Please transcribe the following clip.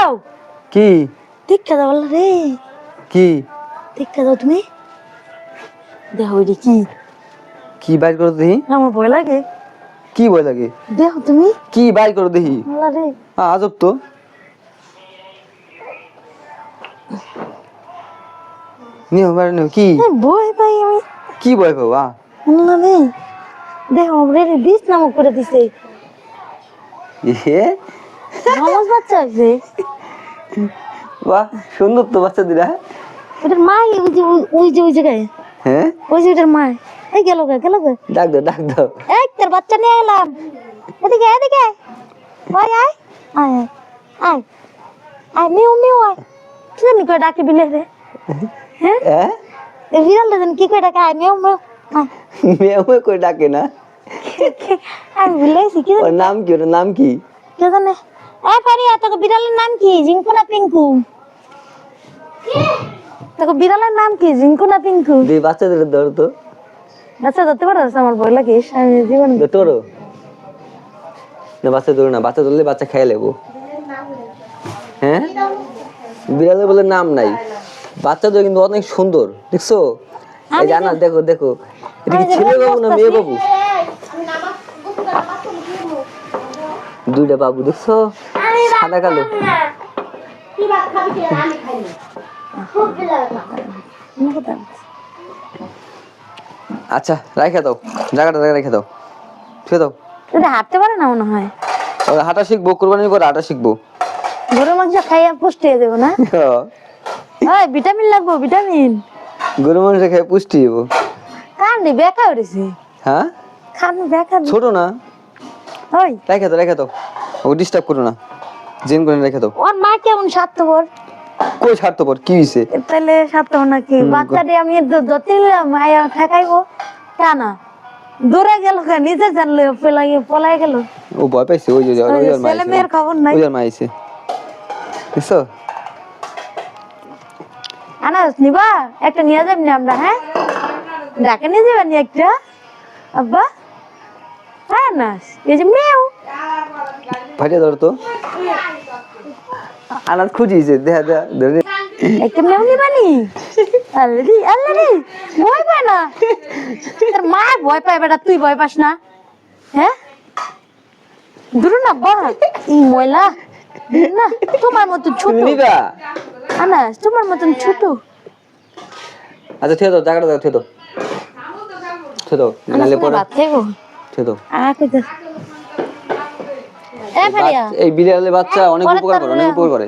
দাও। কি? দীক্ষা দাও আল্লাহ রে। কি? দীক্ষা দাও তুমি। দেখো এটি কি? কি বাইর করো দেখি? আমার ভয় লাগে। কি ভয় লাগে? দেখো তুমি। কি বাইর করো দেখি? আল্লাহ রে। আজব তো। নিও বাইরে নিও কি? ভয় পাই আমি। কি ভয় পাবো আ? আল্লাহ রে। দেখো রে বিষ নামক করে দিছে। এ নামাজ বাচ্চা হয়েছে বাহ সুন্দর তো বাচ্চা দিরা ওটার মা ওই যে ওই- ওই যে ওই জায়গায় হ্যাঁ ওই যে ওটার মা এই গেল গে গেল গে ডাক দাও ডাক দাও এই তোর বাচ্চা নিয়ে এলাম এদিকে এদিকে আয় আয় আয় আয় আয় মিউ মিউ আয় কি জানি কই ডাকে বিলে রে হ্যাঁ এই বিড়ালটা কি কই ডাকে আয় মিউ মিউ আয় মেয়ে কই ডাকে না আমি ভুলেছি কি ওর নাম কি ওর নাম কি কে জানে? এ ফারিয়া তোকে বিড়ালের নাম কি? জিঙ্কু না পিঙ্কু? তোকে বিড়ালের নাম কি? জিঙ্কু না পিঙ্কু? দুই বাচ্চাদের ধরো তো। আচ্ছা ধরতে পারো আমার ভয় লাগে আমি জীবন ধরো না বাচ্চা ধরো না বাচ্চা ধরলে বাচ্চা খেয়ে নেব। হ্যাঁ? বিড়ালের বলে নাম নাই। বাচ্চাদের কিন্তু অনেক সুন্দর দেখছ? এই জানা দেখো দেখো। এটা কি ছেলে বাবু না মেয়ে বাবু দুইটা বাবু দেখছ? সাদা কালো। আচ্ছা রেখে দাও। জায়গাটা জায়গা রেখে দাও। ঠিক দাও। যদি হাঁটতে পারে না মনে হয়? ওই হাঁটা শিখব কোরবানি করে হাঁটা শিখব। গরুর মাংস খাইয়া পুষ্টি হয়ে দেবো না? ওই ভিটামিন লাগবো ভিটামিন। গরু মানুষ খেয়ে পুষ্টি হব কান্দি বেকা উঠেছে হ্যাঁ? খান বেকা ছোট না? ওই রেখে দাও রেখে দাও ওকে ডিস্টার্ব করো না জেন করে রেখে দাও ওর মা কেমন স্বার্থপর কই ছাড়তো পর কি হয়েছে তাহলে স্বার্থপর নাকি বাচ্চাটি আমি ধরতে নিলাম ঠেকাইবো কেন দূরে গেল নিজে জানলো পেলাই পলাই গেল ও ভয় পাইছে ওই যে ওই ওর মা ছেলে মেয়ের খবর নাই ওই ওর মা আইছে বুঝছ আনাস নিবা একটা নিয়ে যাবনি আমরা হ্যাঁ ডাকে নিয়ে যাবেন একটা আব্বা হ্যাঁ আনাস এই যে মেও ফাটিয়ে ধরো তো আনাজ খুঁজিছে দেখা দেখা ধরে একটা মেও নিবানি আল্লাহ আল্লাহ রে ভয় পায় না তোর মা ভয় পায় বেটা তুই ভয় পাস না হ্যাঁ দূর না বা এই ময়লা না তোমার মতন ছোট আনাস তোমার মতন ছোট আচ্ছা ঠিক দাও জায়গাটা দাও ঠিক দাও ঠিক দাও আনাস পরে ভাত খাইবো দাও। এই বিড়ালের বাচ্চা অনেক উপকার করে অনেক উপকার করে।